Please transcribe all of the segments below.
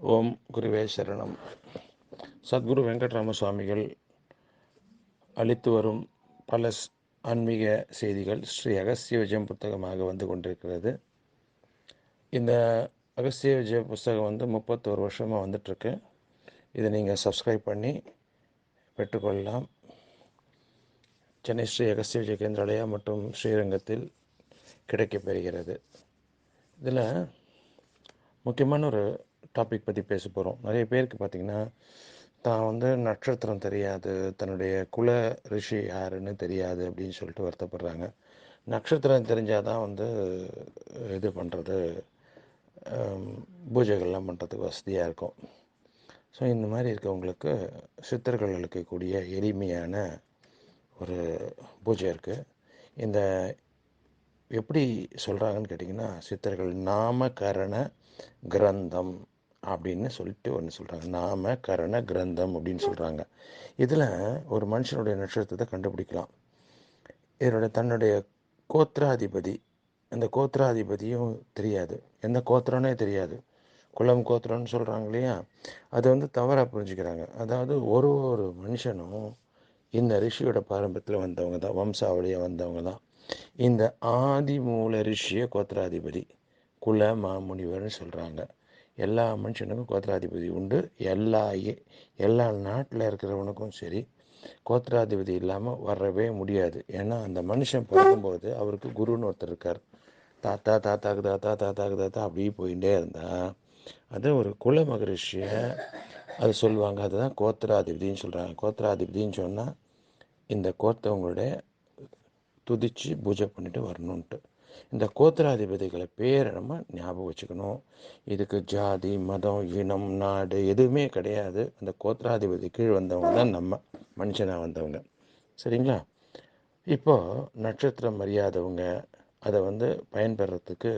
ஓம் குருவே சரணம். சத்குரு வெங்கட்ராம சுவாமிகள் அளித்து வரும் பல ஆன்மீக செய்திகள் ஸ்ரீ அகஸ்திய விஜயம் புத்தகமாக வந்து கொண்டிருக்கிறது. இந்த அகஸ்திய விஜய புஸ்தகம் வந்து முப்பத்தோரு வருஷமாக வந்துட்டுருக்கு இதை நீங்கள் சப்ஸ்கிரைப் பண்ணி பெற்றுக்கொள்ளலாம். சென்னை ஸ்ரீ அகஸ்திய விஜய கேந்திராலயா மற்றும் ஸ்ரீரங்கத்தில் கிடைக்கப்பெறுகிறது. இதில் முக்கியமான ஒரு டாபிக் பற்றி பேச போகிறோம் நிறைய பேருக்கு பார்த்திங்கன்னா தான் வந்து நட்சத்திரம் தெரியாது தன்னுடைய குல ரிஷி யாருன்னு தெரியாது அப்படின்னு சொல்லிட்டு வருத்தப்படுறாங்க. நட்சத்திரம் தெரிஞ்சால் தான் வந்து இது பண்ணுறது பூஜைகள்லாம் பண்ணுறதுக்கு வசதியாக இருக்கும். ஸோ இந்த மாதிரி இருக்கவங்களுக்கு சித்தர்கள் அளிக்கக்கூடிய எளிமையான ஒரு பூஜை இருக்குது இந்த எப்படி சொல்கிறாங்கன்னு கேட்டிங்கன்னா சித்தர்கள் நாமகரண கிரந்தம். அப்படின்னு சொல்லிட்டு ஒன்று சொல்கிறாங்க நாம கரண கிரந்தம் அப்படின்னு சொல்கிறாங்க இதில் ஒரு மனுஷனுடைய நட்சத்திரத்தை கண்டுபிடிக்கலாம். இதனுடைய தன்னுடைய கோத்திராதிபதி. அந்த கோத்திராதிபதியும் தெரியாது. எந்த கோத்திரம்னே தெரியாது. குலம் கோத்திரம்னு சொல்கிறாங்க இல்லையா? அது வந்து தவறாக புரிஞ்சுக்கிறாங்க. அதாவது ஒரு ஒரு மனுஷனும் இந்த ரிஷியோட பாரம்பரியத்தில் வந்தவங்க தான். வம்சாவளியாக வந்தவங்க தான். இந்த ஆதி மூல ரிஷிய கோத்திராதிபதி. குல மாமுனிவர்னு சொல்கிறாங்க எல்லா மனுஷனுக்கும் கோத்திராதிபதி உண்டு. எல்லா இ- எல்லா நாட்டில் இருக்கிறவனுக்கும் சரி கோத்திராதிபதி இல்லாமல் வரவே முடியாது. ஏன்னா அந்த மனுஷன் பிறக்கும்போது அவருக்கு குருன்னு ஒருத்தர் இருக்கார். தாத்தா தாத்தாக்கு தாத்தா தாத்தாக்கு தாத்தா அப்படியே போயிட்டே இருந்தால் அது ஒரு குல மகரிஷியை அது சொல்லுவாங்க. அதுதான் கோத்திராதிபதின்னு சொல்கிறாங்க கோத்திராதிபதின்னு சொன்னால் இந்த கோத்தவங்களுடைய துதிச்சு பூஜை பண்ணிட்டு வரணுன்ட்டு இந்த கோத்திராதிபதிகளை பேரை நம்ம ஞாபகம் வச்சுக்கணும். இதுக்கு ஜாதி மதம் இனம் நாடு எதுவுமே கிடையாது. அந்த கோத்திராதிபதி கீழ் வந்தவங்க தான் நம்ம மனுஷனாக வந்தவங்க. சரிங்களா? இப்போது நட்சத்திரம் அறியாதவங்க அதை வந்து பயன்பெறத்துக்கு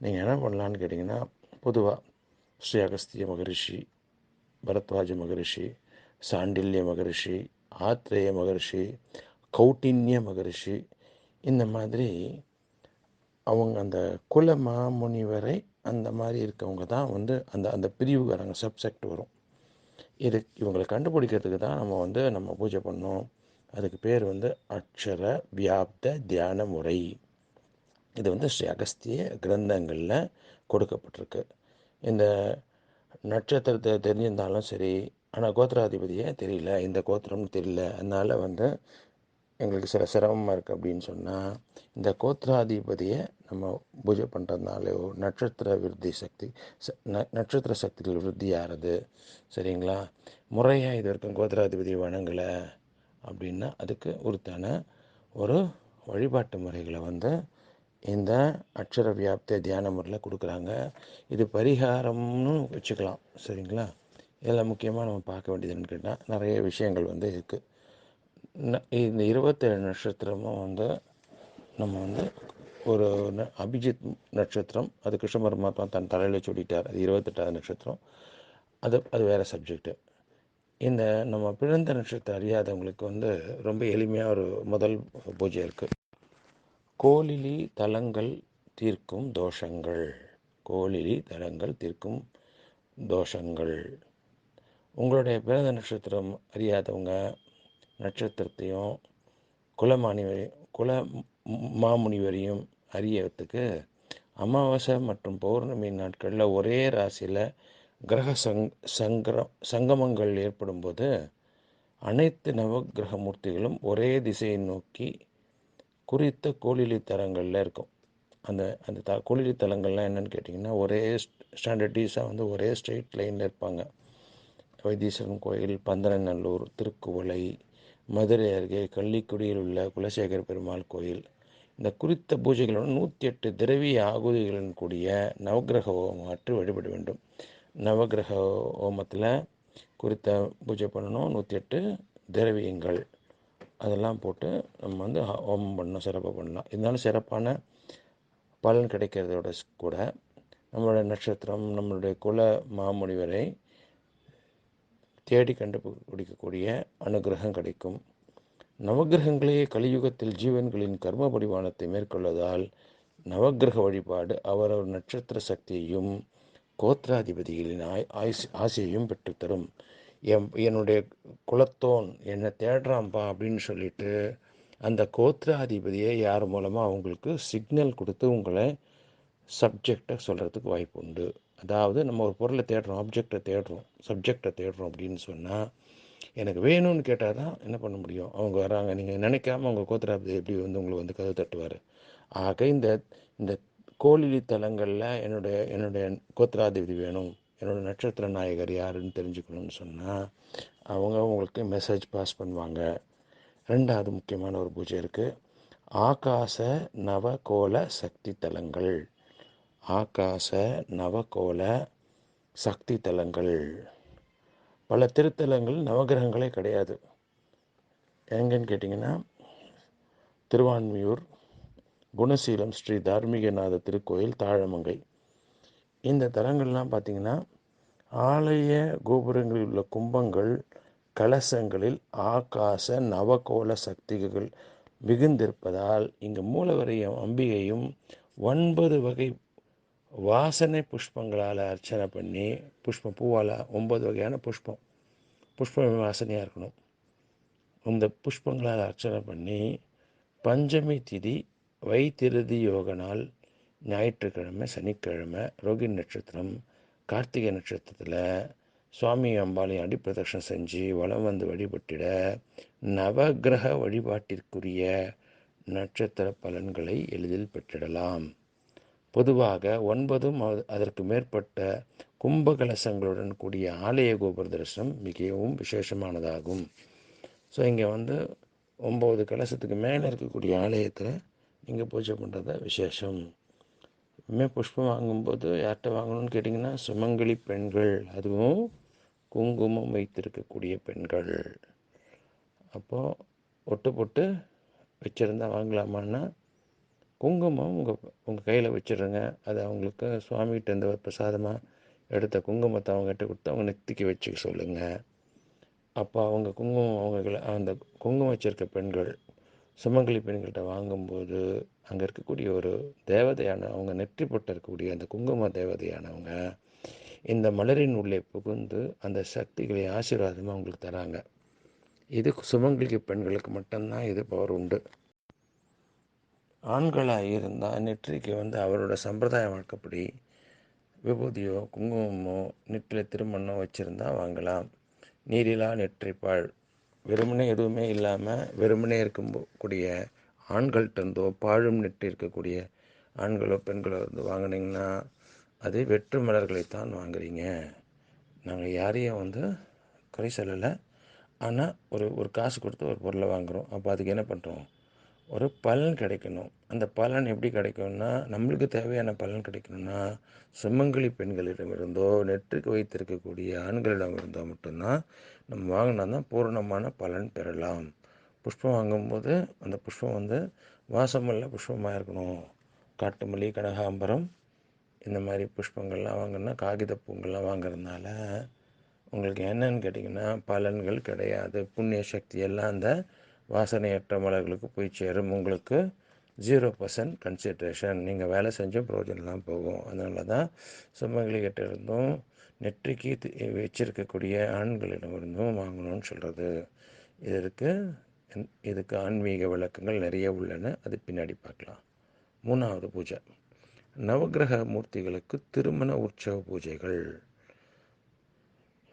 நீங்கள் என்ன பண்ணலான்னு கேட்டிங்கன்னா பொதுவாக ஸ்ரீ அகஸ்திய மகரிஷி பரத்வாஜ மகரிஷி சாண்டில்ய மகரிஷி ஆத்ரேய மகரிஷி கௌட்டின்ய மகரிஷி இந்த மாதிரி அவங்க அந்த குல மாமுனிவரை அந்த மாதிரி இருக்கவங்க தான் வந்து அந்த அந்த பிரிவு வராங்க சப்செக்ட் வரும். இது இவங்களை கண்டுபிடிக்கிறதுக்கு தான் நம்ம வந்து நம்ம பூஜை பண்ணோம். அதுக்கு பேர் வந்து அக்ஷர வியாப்த தியான முறை. இது வந்து ஸ்ரீ அகஸ்திய கிரந்தங்களில் கொடுக்கப்பட்டிருக்கு. இந்த நட்சத்திரத்தை தெரிஞ்சிருந்தாலும் சரி ஆனால் கோத்திராதிபதியே தெரியல இந்த கோத்திரம்னு தெரியல. அதனால் வந்து எங்களுக்கு சில சிரமமாக இருக்குது அப்படின்னு சொன்னால் இந்த கோத்ராதிபதியை நம்ம பூஜை பண்ணுறதுனாலோ நட்சத்திர விருத்தி சக்தி ச- ந- நட்சத்திர சக்திகள் விருத்தி ஆகிறது சரிங்களா? முறையாக இது வரைக்கும் கோத்ராதிபதி வணங்கலை அப்படின்னா அதுக்கு உறுத்தான ஒரு வழிபாட்டு முறைகளை வந்து இந்த அக்ஷர வியாப்தி தியான முறையில் கொடுக்குறாங்க. இது பரிகாரம்னு வச்சுக்கலாம் சரிங்களா? இதில் முக்கியமாக நம்ம பார்க்க வேண்டியது என்னன்னு கேட்டால் நிறைய விஷயங்கள் வந்து இருக்குது இந்த இருபத்தேழு நட்சத்திரமும் வந்து நம்ம வந்து ஒரு ந- அபிஜித் நட்சத்திரம் அது கிருஷ்ண பரமாத்மா தன் தலையில் சொல்லிட்டார். அது இருபத்தெட்டாவது நட்சத்திரம். அது அது வேறு சப்ஜெக்ட்டு இந்த நம்ம பிறந்த நட்சத்திரம் அறியாதவங்களுக்கு வந்து ரொம்ப எளிமையாக ஒரு முதல் பூஜை இருக்குது கோலிலி தலங்கள் தீர்க்கும் தோஷங்கள். கோலிலி தலங்கள் தீர்க்கும் தோஷங்கள். உங்களுடைய பிறந்த நட்சத்திரம் அறியாதவங்க நட்சத்திரத்தையும் குலமானிவரை குல மாமுனிவரையும் அறியறதுக்கு அமாவாசை மற்றும் பௌர்ணமி நாட்களில் ஒரே ராசியில் கிரக சங் சங்கர சங்கமங்கள் ஏற்படும்போது அனைத்து நவகிரக மூர்த்திகளும் ஒரே திசையை நோக்கி குறித்த கோளிலி தரங்களில் இருக்கும். அந்த அந்த த கோளிலி தலங்கள்லாம் என்னன்னு கேட்டிங்கன்னா ஒரே ஸ்டாண்டர்டீஸாக வந்து ஒரே ஸ்ட்ரெயிட் லைனில் இருப்பாங்க. வைத்தீஸ்வரன் கோயில் பந்தனநல்லூர் திருக்குவளை மதுரை அருகே கள்ளிக்குடியில் உள்ள குலசேகர பெருமாள் கோயில். இந்த குறித்த பூஜைகளுடன் நூற்றி எட்டு திரவிய ஆகுதிகளுடன் கூடிய நவக்கிரக ஹோமம் ஆற்றி வழிபட வேண்டும். நவக்கிரக ஹோமத்தில் குறித்த பூஜை பண்ணணும். நூற்றி எட்டு திரவியங்கள். அதெல்லாம் போட்டு நம்ம வந்து ஹோமம் பண்ணணும் சிறப்பாக பண்ணலாம் இருந்தாலும் சிறப்பான பலன் கிடைக்கிறதோட கூட நம்மளுடைய நட்சத்திரம் நம்மளுடைய குல மாமுனிவரை தேடி கண்டுபிடிக்கக்கூடிய அனுகிரகம் கிடைக்கும். நவக்கிரகங்களே கலியுகத்தில் ஜீவன்களின் கர்ம படிவானத்தை மேற்கொள்வதால் நவக்கிரக வழிபாடு அவரவர் நட்சத்திர சக்தியையும் கோத்திராதிபதிகளின் ஆய் ஆயுஸ் ஆசையையும் பெற்றுத்தரும். என் என்னுடைய குலத்தோன் என்னை தேடுறான்ப்பா அப்படின்னு சொல்லிட்டு அந்த கோத்திராதிபதியை யார் மூலமாக அவங்களுக்கு சிக்னல் கொடுத்து உங்களை சப்ஜெக்டை சொல்கிறதுக்கு வாய்ப்பு உண்டு. அதாவது நம்ம ஒரு பொருளை தேடுறோம் ஆப்ஜெக்டை தேடுறோம் சப்ஜெக்டை தேடுறோம் அப்படின்னு சொன்னால் எனக்கு வேணும்னு கேட்டால் தான் என்ன பண்ண முடியும்? அவங்க வராங்க நீங்கள் நினைக்காம அவங்க கோத்திராபதி எப்படி வந்து உங்களை வந்து கதை தட்டுவார்? ஆக இந்த இந்த கோழிலி தலங்களில் என்னுடைய என்னுடைய கோத்திராதிபதி வேணும். என்னோட நட்சத்திர நாயகர் யாருன்னு தெரிஞ்சுக்கணும்னு சொன்னால் அவங்க உங்களுக்கு மெசேஜ் பாஸ் பண்ணுவாங்க. ரெண்டாவது முக்கியமான ஒரு பூஜை இருக்குது ஆகாச நவகோல சக்தி தலங்கள். ஆகாச நவகோல சக்தி தலங்கள் பல திருத்தலங்கள் நவகிரகங்களே கிடையாது. எங்கன்னு கேட்டிங்கன்னா திருவான்மியூர் குணசீலம் ஸ்ரீ தார்மீகநாத திருக்கோயில் தாழமங்கை. இந்த தலங்கள்லாம் பார்த்திங்கன்னா ஆலய கோபுரங்களில் உள்ள கும்பங்கள் கலசங்களில் ஆகாச நவகோல சக்திகள் மிகுந்திருப்பதால் இங்கு மூலவரையும் அம்பிகையும் ஒன்பது வகை வாசனை புஷ்பங்களால் அர்ச்சனை பண்ணி புஷ்பம் பூவால் ஒன்பது வகையான புஷ்பம். புஷ்பம் வாசனையாக இருக்கணும். இந்த புஷ்பங்களால் அர்ச்சனை பண்ணி பஞ்சமி திதி வைத்திருதி யோக நாள் ஞாயிற்றுக்கிழமை சனிக்கிழமை ரோகிணி நட்சத்திரம் கார்த்திகை நட்சத்திரத்தில் சுவாமி அம்பாலையும் அடிப்பிரதட்சணம் செஞ்சு வலம் வந்து வழிபட்டிட நவகிரக வழிபாட்டிற்குரிய நட்சத்திர பலன்களை எளிதில் பெற்றிடலாம். பொதுவாக ஒன்பதும் அதற்கு மேற்பட்ட கும்பகலசங்களுடன் கூடிய ஆலய கோபுர தரிசனம் மிகவும் விசேஷமானதாகும். ஸோ இங்கே வந்து ஒம்பது கலசத்துக்கு மேலே இருக்கக்கூடிய ஆலயத்தில் நீங்கள் பூஜை பண்ணுறது விசேஷம். இனிமே புஷ்பம் வாங்கும்போது யார்கிட்ட வாங்கணும்னு கேட்டிங்கன்னா சுமங்கலி பெண்கள். அதுவும் குங்குமம் வைத்திருக்கக்கூடிய பெண்கள். அப்போது ஒட்டு போட்டு வச்சுருந்தா வாங்கலாமான்னா குங்குமம் உங்கள் உங்கள் கையில் வச்சிடுங்க அது அவங்களுக்கு சுவாமிகிட்ட இந்த பிரசாதமாக எடுத்த குங்குமத்தை அவங்ககிட்ட கொடுத்து அவங்க நெத்திக்கு வச்சுக்க சொல்லுங்கள் அப்போ அவங்க குங்குமம் அவங்க அந்த குங்குமம் வச்சுருக்க பெண்கள் சுமங்கலி பெண்கள்கிட்ட வாங்கும்போது அங்கே இருக்கக்கூடிய ஒரு தேவதையான அவங்க நெற்றி போட்டு இருக்கக்கூடிய அந்த குங்கும தேவதையானவங்க இந்த மலரின் உள்ளே புகுந்து அந்த சக்திகளை ஆசீர்வாதமாக அவங்களுக்கு தராங்க. இது சுமங்கலி பெண்களுக்கு மட்டும்தான் இது பவர் உண்டு. ஆண்களாக இருந்தால் நெற்றிக்கு வந்து அவரோட சம்பிரதாய வழக்கப்படி விபூதியோ குங்குமமோ நெற்றில் திருமணோ வச்சுருந்தா வாங்கலாம். நீரிலா நெற்றிப்பாள் வெறுமனே எதுவுமே இல்லாமல் வெறுமனே இருக்கக்கூடிய ஆண்கள்கிட்டருந்தோ பாழும் நெற்றி இருக்கக்கூடிய ஆண்களோ பெண்களோ இருந்து வாங்கினீங்கன்னா அது வெற்று மலர்களைத்தான் வாங்குறீங்க. நாங்கள் யாரையும் வந்து குறை சொல்லலை. ஆனால் ஒரு ஒரு காசு கொடுத்து ஒரு பொருளை வாங்குகிறோம் அப்போ அதுக்கு என்ன பண்ணுறோம் ஒரு பலன் கிடைக்கணும். அந்த பலன் எப்படி கிடைக்கும்னா நம்மளுக்கு தேவையான பலன் கிடைக்கணும்னா சுமங்கலி பெண்களிடமிருந்தோ நெற்றுக்கு வைத்திருக்கக்கூடிய ஆண்களிடம் இருந்தோ மட்டும்தான் நம்ம வாங்கினா தான் பூரணமான பலன் பெறலாம். புஷ்பம் வாங்கும்போது அந்த புஷ்பம் வந்து வாசமல்ல புஷ்பமாக இருக்கணும். காட்டுமல்லி கனகாம்பரம் இந்த மாதிரி புஷ்பங்கள்லாம் வாங்கினா காகித பூங்கள்லாம் வாங்குறதுனால உங்களுக்கு என்னன்னு கேட்டிங்கன்னா பலன்கள் கிடையாது. புண்ணிய சக்தி எல்லாம் அந்த வாசனையற்ற மலர்களுக்கு போய் சேரும். உங்களுக்கு ஜீரோ பர்சன்ட் கன்சிட்ரேஷன் நீங்கள் வேலை செஞ்சும் பிரயோஜனம் தான் போகும். அதனால தான் சுமங்கலி இருந்தும் நெற்றிக்கு வச்சிருக்கக்கூடிய ஆண்களிடமிருந்தும் வாங்கணும்னு சொல்கிறது இதற்கு இதுக்கு ஆன்மீக விளக்கங்கள் நிறைய உள்ளன. அது பின்னாடி பார்க்கலாம். மூணாவது பூஜை. நவகிரக மூர்த்திகளுக்கு திருமண உற்சவ பூஜைகள்.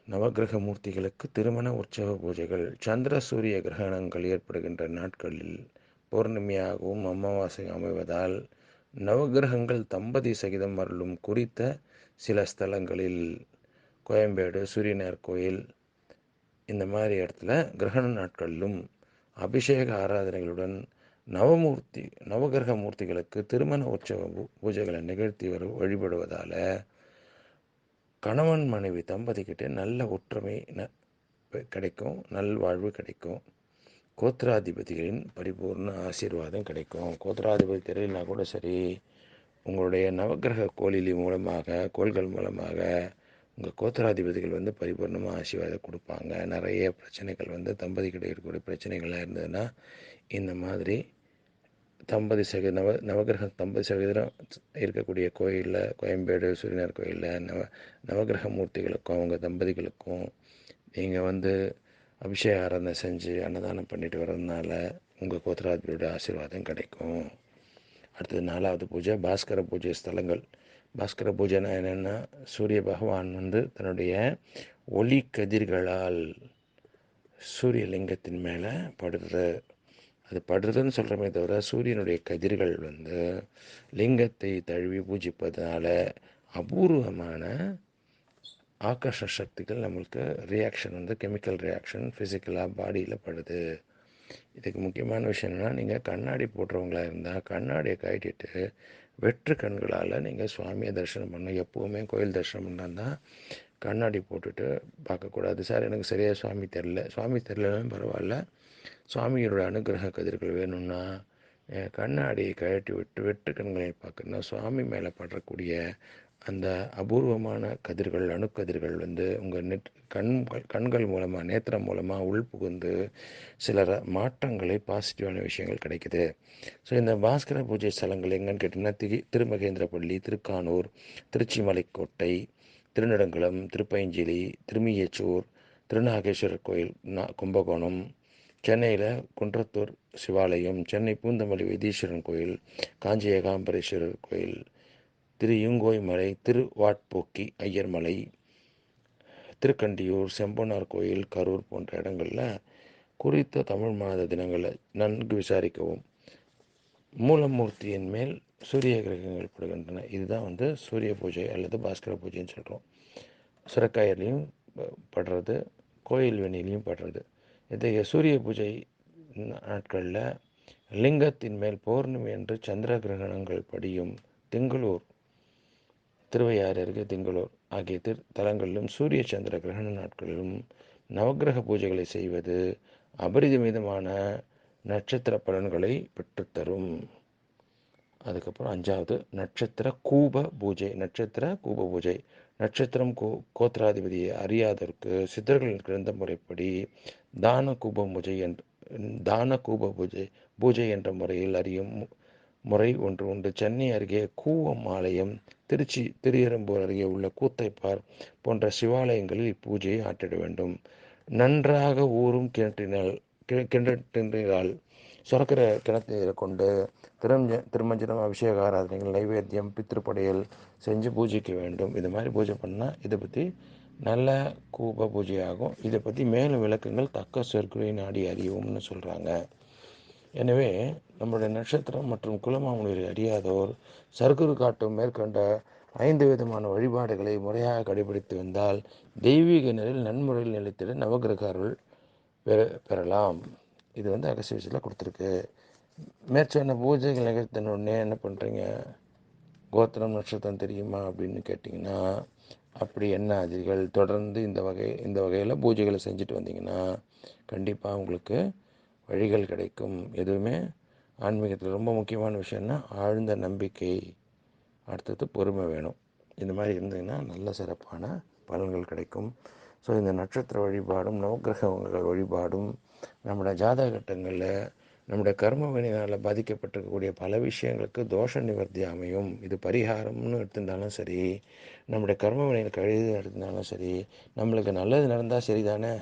நவகிரக மூர்த்திகளுக்கு திருமண உற்சவ பூஜைகள். சந்திர சூரிய கிரகணங்கள் ஏற்படுகின்ற நாட்களில் பௌர்ணமியாகவும் அமாவாசை அமைவதால் நவகிரகங்கள் தம்பதி சகிதம் அருளும் குறித்த சில ஸ்தலங்களில் கோயம்பேடு சூரியனார் கோயில் இந்த மாதிரி இடத்துல கிரகண நாட்களிலும் அபிஷேக ஆராதனைகளுடன் நவமூர்த்தி நவகிரக மூர்த்திகளுக்கு திருமண உற்சவ பூஜைகளை நிகழ்த்தி வரும் வழிபடுவதால் கணவன் மனைவி தம்பதிக்கிட்ட நல்ல ஒற்றுமை கிடைக்கும். நல்வாழ்வு கிடைக்கும். கோத்திராதிபதிகளின் பரிபூர்ண ஆசீர்வாதம் கிடைக்கும். கோத்திராதிபதி தெரியலனா கூட சரி உங்களுடைய நவகிரக கோலிலி மூலமாக கோள்கள் மூலமாக உங்கள் கோத்திராதிபதிகள் வந்து பரிபூர்ணமாக ஆசீர்வாதம் கொடுப்பாங்க. நிறைய பிரச்சனைகள் வந்து தம்பதிக்கிட்ட இருக்கக்கூடிய பிரச்சனைகள்லாம் இருந்ததுன்னா இந்த மாதிரி தம்பதி சக நவ நவகிரகம் தம்பதி சதவீதம் இருக்கக்கூடிய கோயிலில் கோயம்பேடு சூரியனார் கோயிலில் நவ நவகிரக மூர்த்திகளுக்கும் அவங்க தம்பதிகளுக்கும் நீங்கள் வந்து அபிஷேக ஆராதனை செஞ்சு அன்னதானம் பண்ணிட்டு வர்றதுனால உங்கள் கோத்திராதிபதியோட ஆசீர்வாதம் கிடைக்கும். அடுத்தது நாலாவது பூஜை பாஸ்கர பூஜை ஸ்தலங்கள். பாஸ்கர பூஜைனா என்னென்னா சூரிய பகவான் வந்து தன்னுடைய ஒளி கதிர்களால் சூரியலிங்கத்தின் மேலே படுறது. அது படுறதுன்னு சொல்கிறமே தவிர சூரியனுடைய கதிர்கள் வந்து லிங்கத்தை தழுவி பூஜிப்பதனால அபூர்வமான ஆக்கர்ஷ சக்திகள் நம்மளுக்கு ரியாக்ஷன் வந்து கெமிக்கல் ரியாக்ஷன் ஃபிசிக்கலாக பாடியில் படுது. இதுக்கு முக்கியமான விஷயம் என்னென்னா நீங்கள் கண்ணாடி போடுறவங்களா இருந்தால் கண்ணாடியை கட்டிட்டு வெற்று கண்களால் நீங்கள் சுவாமியை தரிசனம் பண்ணணும். எப்போவுமே கோயில் தரிசனம் பண்ணால் தான் கண்ணாடி போட்டுட்டு பார்க்கக்கூடாது. சார் எனக்கு சரியாக சுவாமி தெரில சுவாமி தெரிலன்னு பரவாயில்ல. சுவாமியோட அனுகிரக கதிர்கள் வேணும்னா கண்ணாடியை கழட்டி விட்டு வெற்று கண்களை பார்க்கணுன்னா சுவாமி மேலே படக்கூடிய அந்த அபூர்வமான கதிர்கள் அணுக்கதிர்கள் வந்து உங்கள் நெட் கண்கள் கண்கள் மூலமாக நேத்திரம் மூலமாக உள் புகுந்து சில மாற்றங்களை பாசிட்டிவான விஷயங்கள் கிடைக்குது. ஸோ இந்த பாஸ்கர பூஜை ஸ்தலங்கள் எங்கன்னு கேட்டிங்கன்னா திரு திருமகேந்திரப்பள்ளி திருக்கானூர் திருச்சி மலைக்கோட்டை திருநெடுங்குளம் திருப்பைஞ்சிலி திருமியச்சூர் திருநாகேஸ்வரர் கோயில் கும்பகோணம் சென்னையில் குன்றத்தூர் சிவாலயம் சென்னை பூந்தமல்லி வைத்தீஸ்வரன் கோயில் காஞ்சி ஏகாம்பரேஸ்வரர் கோயில் திரு யுங்கோய் மலை திருவாட்போக்கி ஐயர் மலை திருக்கண்டியூர் செம்பனார் கோயில் கரூர் போன்ற இடங்களில் குறித்த தமிழ் மாத தினங்களை நன்கு விசாரிக்கவும். மூலமூர்த்தியின் மேல் சூரிய கிரகங்கள் படுகின்றன. இதுதான் வந்து சூரிய பூஜை அல்லது பாஸ்கர பூஜைன்னு சொல்கிறோம் சுரக்காயிலையும் படுறது கோயில் வெண்ணிலையும் படுறது. இத்தகைய சூரிய பூஜை நாட்களில் லிங்கத்தின் மேல் பௌர்ணமி என்று சந்திர கிரகணங்கள் படியும் திங்களூர் திருவையாறு அருகே திங்களூர் ஆகிய திரு தலங்களிலும் சூரிய சந்திர கிரகண நாட்களிலும் நவகிரக பூஜைகளை செய்வது அபரிதமிதமான நட்சத்திர பலன்களை பெற்றுத்தரும். அதுக்கப்புறம் அஞ்சாவது நட்சத்திர கூப பூஜை நட்சத்திர கூப பூஜை. நட்சத்திரம் கோ கோத்திராதிபதியை அறியாதற்கு சித்தர்கள் கிரந்த முறைப்படி தான கூப பூஜை என் தான கூப பூஜை பூஜை என்ற முறையில் அறியும் முறை ஒன்று உண்டு. சென்னை அருகே கூவம் ஆலயம் திருச்சி திருஎறும்பூர் அருகே உள்ள கூத்தைப்பார் போன்ற சிவாலயங்களில் இப்பூஜையை ஆற்றிட வேண்டும். நன்றாக ஊறும் கிணற்றினால் கிணற்றினால் சுரக்கிற கிணத்தை கொண்டு திருமஞ்ச திருமஞ்சனம் அபிஷேக ஆராதனைகள் நைவேத்தியம் பித்திருப்படையல் செஞ்சு பூஜைக்க வேண்டும். இது மாதிரி பூஜை பண்ணால் இதை பற்றி நல்ல கூப பூஜையாகும். இதை பற்றி மேலும் விளக்கங்கள் தக்க சொற்களை நாடி அறிவோம்னு சொல்கிறாங்க எனவே நம்முடைய நட்சத்திரம் மற்றும் குலமாமுனிகளை அறியாதோர் சர்க்குரு காட்டும் மேற்கொண்ட ஐந்து விதமான வழிபாடுகளை முறையாக கடைபிடித்து வந்தால் தெய்வீக நிலையில் நன்முறையில் நிலைத்திட நவகிரக அருள் பெற பெறலாம். இது வந்து அகசியத்தில் கொடுத்துருக்கு. மேற்சொன்ன பூஜைகள் நிகழ்த்தின உடனே என்ன பண்ணுறீங்க கோத்திரம் நட்சத்திரம் தெரியுமா அப்படின்னு கேட்டிங்கன்னா அப்படி என்ன அதிர்கள் தொடர்ந்து இந்த வகை இந்த வகையில் பூஜைகளை செஞ்சுட்டு வந்தீங்கன்னா கண்டிப்பாக உங்களுக்கு வழிகள் கிடைக்கும். எதுவுமே ஆன்மீகத்தில் ரொம்ப முக்கியமான விஷயம்னா ஆழ்ந்த நம்பிக்கை. அடுத்தது பொறுமை வேணும். இந்த மாதிரி இருந்ததுன்னா நல்ல சிறப்பான பலன்கள் கிடைக்கும். ஸோ இந்த நட்சத்திர வழிபாடும் நவகிரகங்கள் வழிபாடும் நம்முடைய ஜாதக கட்டங்களில் நம்முடைய கர்ம வினையினால் பாதிக்கப்பட்டிருக்கக்கூடிய பல விஷயங்களுக்கு தோஷ நிவர்த்தி அமையும். இது பரிகாரம்னு எடுத்திருந்தாலும் சரி நம்முடைய கர்ம வினையில் கழுது எடுத்திருந்தாலும் சரி நம்மளுக்கு நல்லது நடந்தால் சரிதானே?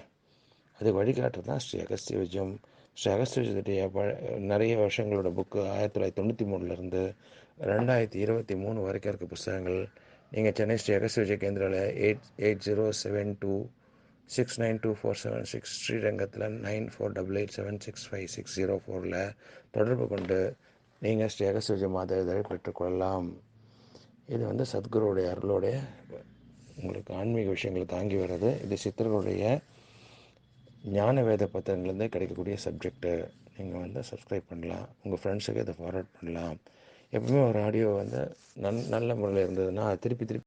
அது வழிகாட்டுறது தான் ஸ்ரீ அகஸ்திய விஜயம் ஸ்ரீ அகஸ்திய விஜயத்துடைய ப நிறைய வருஷங்களோட புக்கு ஆயிரத்தி தொள்ளாயிரத்தி தொண்ணூற்றி மூணுலேருந்து ரெண்டாயிரத்தி இருபத்தி மூணு வரைக்கும் இருக்க புஸ்தகங்கள். நீங்கள் சென்னை ஸ்ரீ அகஸ்திய விஜய கேந்திராவில் eight eight zero seven two six nine two four seven six ஸ்ரீரங்கத்தில் nine four double eight seven six five six zero ஃபோரில் தொடர்பு கொண்டு நீங்கள் ஸ்ரீ அகஸ்திய மாத பெற்றுக்கொள்ளலாம். இது வந்து சத்குருவுடைய அருளோடைய உங்களுக்கு ஆன்மீக விஷயங்களை தாங்கி வர்றது. இது சித்தர்களுடைய ஞான வேத பத்திரங்கள்லேருந்து கிடைக்கக்கூடிய சப்ஜெக்டு நீங்கள் வந்து சப்ஸ்கிரைப் பண்ணலாம். உங்கள் ஃப்ரெண்ட்ஸுக்கு இதை ஃபார்வர்ட் பண்ணலாம். எப்பவுமே ஒரு ஆடியோ வந்து நன் நல்ல முறையில் இருந்ததுன்னா திருப்பி திருப்பி